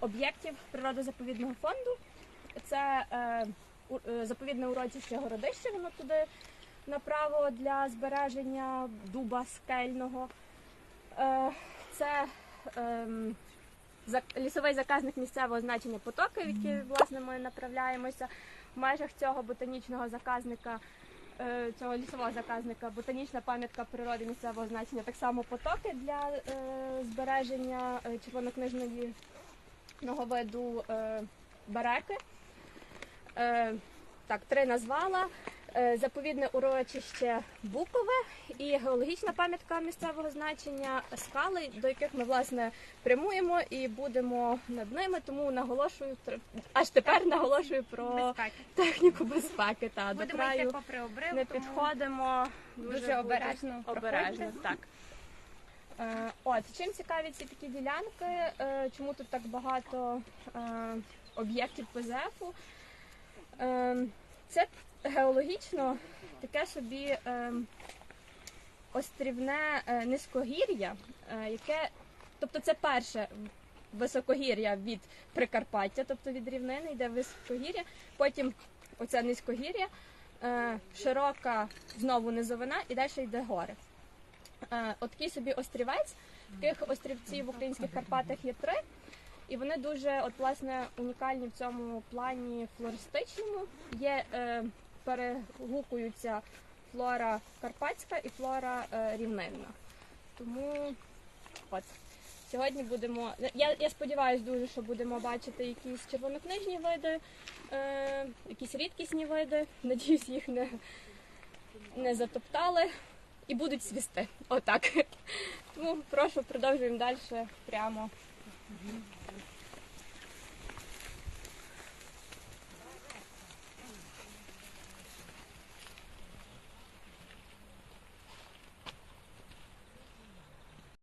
об'єктів природозаповідного фонду. Це е, е, заповідне урочище Городище, воно туди направо для збереження дуба скельного. Е, це зак- лісовий заказник місцевого значення потоки, в які власне ми направляємося. В межах цього ботанічного заказника, е, цього лісового заказника, ботанічна пам'ятка природи місцевого значення, так само потоки для е, збереження е, червонокнижної виду е, береки. Е, так, три назвала. Е, Заповідне урочище Букове і геологічна пам'ятка місцевого значення скали, до яких ми власне прямуємо і будемо над ними. Тому наголошую аж тепер наголошую про Безпеки. техніку безпеки. Та до Будемо йти попри обрив, не тому підходимо дуже будьте обережно обережно. проходьте. Так. Е, От чим цікаві ці такі ділянки? е, Чому тут так багато е, об'єктів ПЗФу? Це геологічно таке собі острівне низькогір'я, яке, тобто це перше високогір'я від Прикарпаття, тобто від рівнини йде високогір'я, потім оце низькогір'я, широка знову низовина і далі йде гори. Е, От такий собі острівець. Таких острівців в українських Карпатах є три. І вони дуже от, власне, унікальні в цьому плані флористичному. Є, е, перегукуються флора карпатська і флора е, рівнинна. Тому от. Сьогодні будемо. Я, я сподіваюся дуже, що будемо бачити якісь червонокнижні види, е, якісь рідкісні види. Надіюсь, їх не, не затоптали і будуть свісти. Отак. Тому прошу, продовжуємо далі прямо.